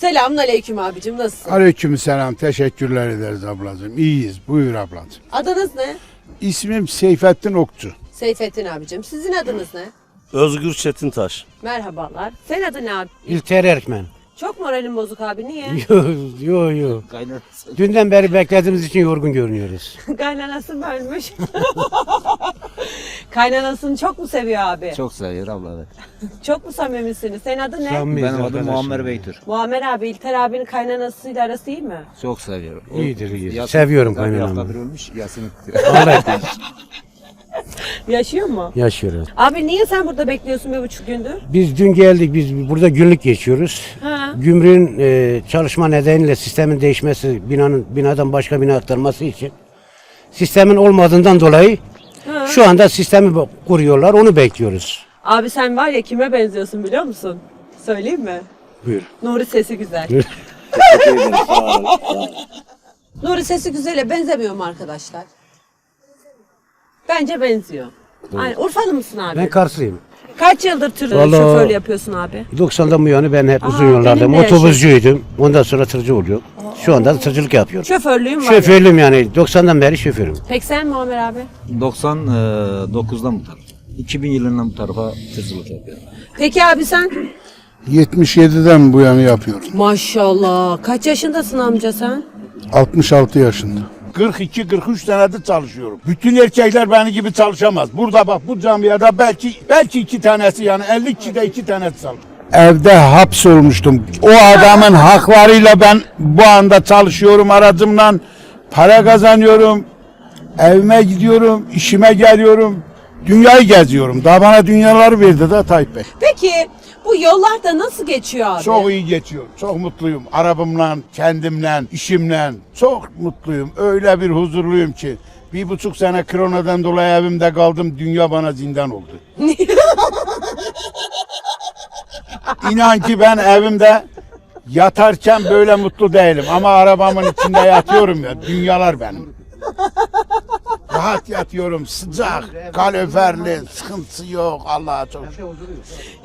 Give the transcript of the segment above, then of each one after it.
Selamun aleyküm abicim nasılsın? Aleykümselam. Teşekkürler ederiz ablacığım. İyiyiz. Buyur ablacığım. Adınız ne? İsmim Seyfettin Okçu. Seyfettin abicim. Sizin adınız ne? Özgür Çetintaş. Merhabalar. Sen adın ne abi? İlter Erkmen. Çok moralin bozuk abi niye? Yo yo yo. Dünden beri beklediğimiz için yorgun görünüyoruz. Kaynanası mı ölmüş? Kaynanasını çok mu seviyor abi? Çok, Çok seviyor abla evet. mu samimisiniz? Senin adın ne? Samimiyiz Benim adım. Muammer Beytür. Muammer abi, İlter abinin kaynanasıyla arası iyi mi? Çok seviyorum. İyidir, iyidir. Seviyorum zaten kaynanamı. Bir haftadır ölmüş Yasin'i Vallahi Yaşıyor mu? yaşıyoruz. Abi niye sen burada bekliyorsun bir buçuk gündür? Biz dün geldik. Biz burada günlük geçiyoruz. Ha. Gümrüğün e, çalışma nedeniyle sistemin değişmesi, binanın binadan başka bina aktarması için sistemin olmadığından dolayı şu anda sistemi kuruyorlar. Onu bekliyoruz. Abi sen var ya kime benziyorsun biliyor musun? Söyleyeyim mi? Buyur. Nuri sesi güzel. Nuri sesi güzele benzemiyor mu arkadaşlar? Bence benziyor. Aynen. Urfalı mısın abi? Ben Karslıyım. Kaç yıldır tır Vallahi- şoförlüğü yapıyorsun abi? 90'dan bu yana ben hep Aa, uzun yollarda benim de otobüscuydum. Ondan sonra tırcı oluyor. Şu anda da tırcılık yapıyorum. Şoförlüğüm var. Şoförlüğüm yani 90'dan beri şoförüm. Peki sen Muammer abi? 99'dan bu tarafa. 2000 yılından bu tarafa tırcılık yapıyorum. Peki abi sen? 77'den bu yana yapıyorum. Maşallah. Kaç yaşındasın amca sen? 66 yaşında. 42-43 senedir çalışıyorum. Bütün erkekler beni gibi çalışamaz. Burada bak bu camiada belki belki iki tanesi yani 50 kişide iki tanesi çalışıyor. Evde hapsolmuştum. O adamın haklarıyla ben bu anda çalışıyorum aracımla. Para kazanıyorum. Evime gidiyorum, işime geliyorum. Dünyayı geziyorum. Daha bana dünyaları verdi de Tayyip Bey. Peki bu yollarda nasıl geçiyor abi? Çok iyi geçiyor. Çok mutluyum. Arabamla, kendimle, işimle. Çok mutluyum. Öyle bir huzurluyum ki. Bir buçuk sene koronadan dolayı evimde kaldım. Dünya bana zindan oldu. İnan ki ben evimde yatarken böyle mutlu değilim. Ama arabamın içinde yatıyorum ya. Dünyalar benim. Rahat yatıyorum. Sıcak, kaloriferli, sıkıntısı yok. Allah'a çok şükür.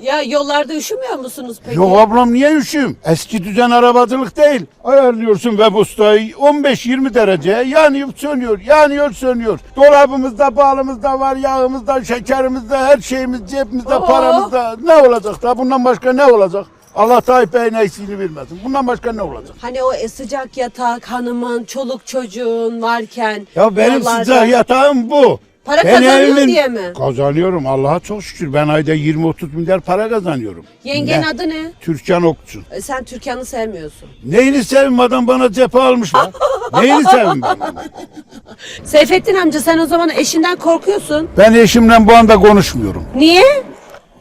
Ya yollarda üşümüyor musunuz peki? Yok ablam niye üşüyüm? Eski düzen arabacılık değil. Ayarlıyorsun web ustayı 15-20 dereceye yanıyor sönüyor yanıyor sönüyor. Dolabımızda balımızda var yağımızda şekerimizde her şeyimiz cebimizde Oo. paramızda ne olacak da bundan başka ne olacak? Allah Tayyip Bey'in eksiğini vermesin. Bundan başka ne olacak? Hani o sıcak yatak hanımın, çoluk çocuğun varken Ya benim yollarda- sıcak yatağım bu. Para Ben kazanıyor evimin- diye mi? Kazanıyorum Allah'a çok şükür. Ben ayda 20-30 milyar para kazanıyorum. Yengenin Ne? adı ne? Türkan Okçu. E, Sen Türkan'ı sevmiyorsun. Neyini sevim adam bana cephe almış lan. Neyini sevim ben? Seyfettin amca sen o zaman eşinden korkuyorsun. Ben eşimle bu anda konuşmuyorum. Niye?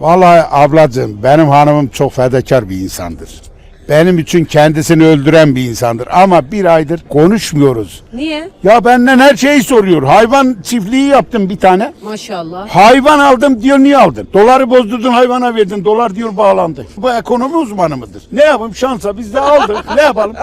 Vallahi ablacığım benim hanımım çok fedakar bir insandır. Benim için kendisini öldüren bir insandır. Ama bir aydır konuşmuyoruz. Niye? Ya benden her şeyi soruyor. Hayvan çiftliği yaptım bir tane. Maşallah. Hayvan aldım diyor niye aldın? Doları bozdurdun hayvana verdin. Dolar diyor bağlandı. Bu ekonomi uzmanı mıdır? Ne yapayım şansa biz de aldık. ne yapalım?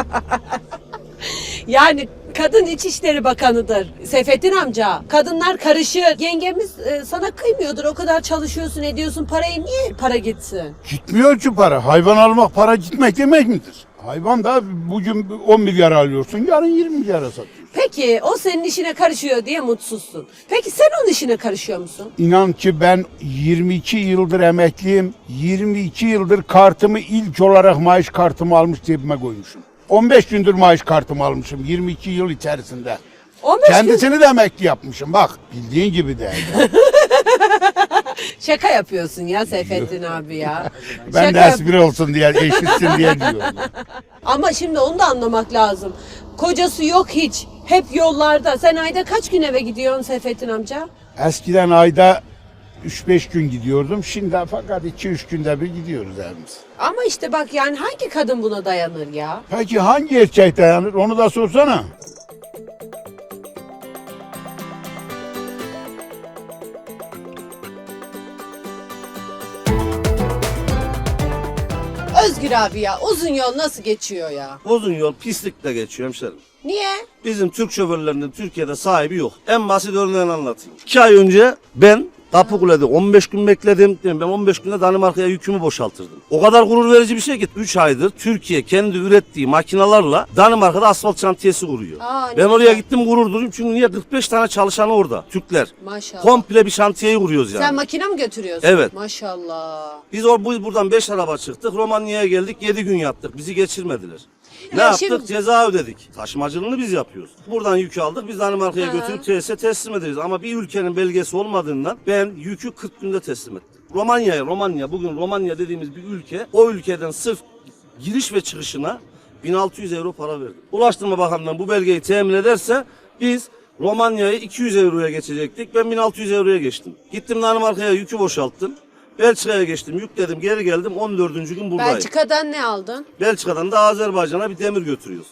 Yani kadın İçişleri Bakanı'dır Seyfettin amca. Kadınlar karışır. Yengemiz e, sana kıymıyordur. O kadar çalışıyorsun ediyorsun. Parayı niye para gitsin? Gitmiyor ki para. Hayvan almak para gitmek demek midir? Hayvan da bugün 10 milyar alıyorsun, yarın 20 milyara satıyorsun. Peki o senin işine karışıyor diye mutsuzsun. Peki sen onun işine karışıyor musun? İnan ki ben 22 yıldır emekliyim. 22 yıldır kartımı ilk olarak maaş kartımı almış cebime koymuşum. 15 gündür maaş kartımı almışım 22 yıl içerisinde. 15 gün Kendisini de emekli yapmışım bak bildiğin gibi değil. şaka yapıyorsun ya Seyfettin abi ya. Ben Şaka de yap- espri olsun diye eşitsin diye diyorum. Ama şimdi onu da anlamak lazım. Kocası yok hiç. Hep yollarda. Sen ayda kaç gün eve gidiyorsun Seyfettin amca? Eskiden ayda 3-5 gün gidiyordum. Şimdi fakat 2-3 günde bir gidiyoruz evimize. Ama işte bak yani hangi kadın buna dayanır ya? Peki hangi erkek dayanır onu da sorsana. Özgür abi ya uzun yol nasıl geçiyor ya? Uzun yol pislikle geçiyor hemşerim. Niye? Bizim Türk şoförlerinin Türkiye'de sahibi yok. En basit örneğini anlatayım. İki ay önce ben Kapıkule'de 15 gün bekledim. Ben 15 günde Danimarka'ya yükümü boşaltırdım. O kadar gurur verici bir şey ki 3 aydır Türkiye kendi ürettiği makinalarla Danimarka'da asfalt şantiyesi kuruyor. Aa, ben oraya güzel. gittim gurur duydum çünkü niye 45 tane çalışanı orada Türkler. Maşallah. Komple bir şantiyeyi kuruyoruz yani. Sen makine mi götürüyorsun? Evet. Maşallah. Biz or bu- buradan 5 araba çıktık. Romanya'ya geldik 7 gün yattık. Bizi geçirmediler. Ne Ya yaptık? şimdi- Ceza ödedik. Taşımacılığını biz yapıyoruz. Buradan yükü aldık. Biz Danimarka'ya götürüp TSE teslim ederiz. Ama bir ülkenin belgesi olmadığından ben yükü 40 günde teslim ettim. Romanya'ya, Romanya bugün Romanya dediğimiz bir ülke o ülkeden sırf giriş ve çıkışına 1600 euro para verdim. Ulaştırma Bakanlığı'ndan bu belgeyi temin ederse biz Romanya'yı 200 euroya geçecektik. Ben 1600 euroya geçtim. Gittim Danimarka'ya yükü boşalttım. Belçika'ya geçtim, yükledim, geri geldim. 14. gün buradayım. Belçika'dan ne aldın? Belçika'dan da Azerbaycan'a bir demir götürüyoruz.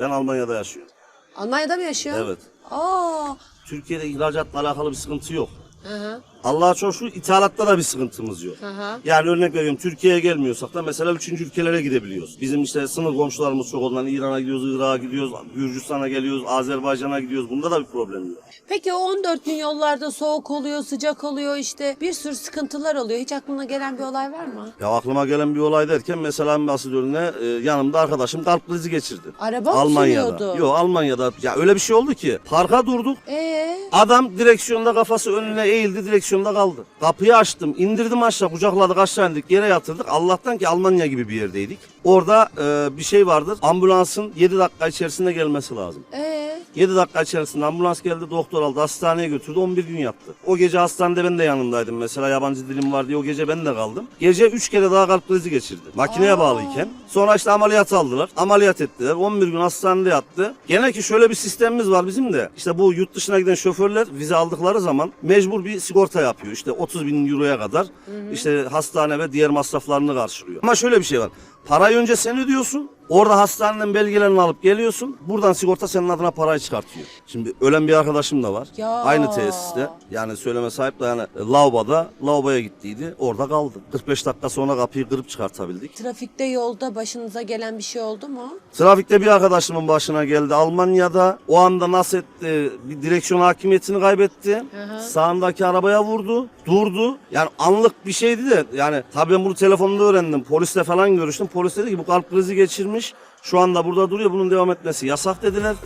Ben Almanya'da yaşıyorum. Almanya'da mı yaşıyorsun? Evet. Aa. Türkiye'de ihraçatla alakalı bir sıkıntı yok. Hı hı. Allah'a çok şükür ithalatta da bir sıkıntımız yok. Hı hı. Yani örnek veriyorum Türkiye'ye gelmiyorsak da mesela üçüncü ülkelere gidebiliyoruz. Bizim işte sınır komşularımız çok olan İran'a gidiyoruz, Irak'a gidiyoruz, Gürcistan'a geliyoruz, Azerbaycan'a gidiyoruz. Bunda da bir problem yok. Peki o 14 gün yollarda soğuk oluyor, sıcak oluyor işte bir sürü sıkıntılar oluyor. Hiç aklına gelen bir olay var mı? Ya aklıma gelen bir olay derken mesela basit örneği e, yanımda arkadaşım kalp krizi geçirdi. Araba Almanya'da. Yok Almanya'da. Ya öyle bir şey oldu ki parka durduk. Ee, Adam direksiyonda kafası önüne eğildi, direksiyonda kaldı. Kapıyı açtım, indirdim aşağı, kucakladık aşağı indik, yere yatırdık. Allah'tan ki Almanya gibi bir yerdeydik. Orada e, bir şey vardır, ambulansın 7 dakika içerisinde gelmesi lazım. ee, 7 dakika içerisinde ambulans geldi, doktor aldı, hastaneye götürdü, 11 gün yattı. O gece hastanede ben de yanındaydım mesela, yabancı dilim var diye o gece ben de kaldım. Gece 3 kere daha kalp krizi geçirdi. Makineye bağlıyken. Sonra işte ameliyat aldılar, ameliyat ettiler, 11 gün hastanede yattı. Gene ki şöyle bir sistemimiz var bizim de. İşte bu yurt dışına giden şoförler vize aldıkları zaman mecbur bir sigorta yapıyor. İşte 30 bin euroya kadar işte hastane ve diğer masraflarını karşılıyor. Ama şöyle bir şey var. Parayı önce sen ödüyorsun. Orada hastaneden belgelerini alıp geliyorsun. Buradan sigorta senin adına parayı çıkartıyor. Şimdi ölen bir arkadaşım da var. Ya. Aynı tesiste. Yani söyleme sahip de yani lavaboda, lavaboya gittiydi. Orada kaldı. 45 dakika sonra kapıyı kırıp çıkartabildik. trafikte yolda başınıza gelen bir şey oldu mu? Trafikte bir arkadaşımın başına geldi. Almanya'da o anda nasıl etti? Bir direksiyon hakimiyetini kaybetti. Sağındaki arabaya vurdu. Durdu. Yani anlık bir şeydi de yani tabii ben bunu telefonda öğrendim. Polisle falan görüştüm. Polis dedi ki bu kalp krizi geçirmiş. Şu anda burada duruyor. Bunun devam etmesi yasak dediler.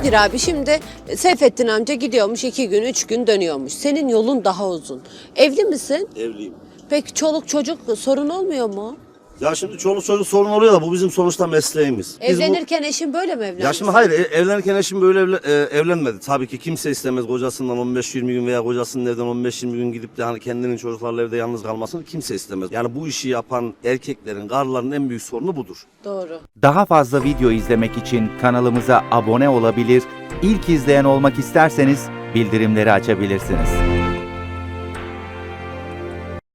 Özgür abi şimdi Seyfettin amca gidiyormuş iki gün, üç gün dönüyormuş. Senin yolun daha uzun. Evli misin? Evliyim. Peki çoluk çocuk sorun olmuyor mu? Ya şimdi çoluk çocuk sorun oluyor da bu bizim sonuçta mesleğimiz. Biz bu- Evlenirken eşin böyle mi evlendi? Ya şimdi hayır e- evlenirken eşim böyle evle- e, evlenmedi. Tabii ki kimse istemez kocasından 15-20 gün veya kocasının evden 15-20 gün gidip de hani kendinin çocuklarla evde yalnız kalmasını kimse istemez. Yani bu işi yapan erkeklerin, karıların en büyük sorunu budur. Doğru. Daha fazla video izlemek için kanalımıza abone olabilir, ilk izleyen olmak isterseniz bildirimleri açabilirsiniz.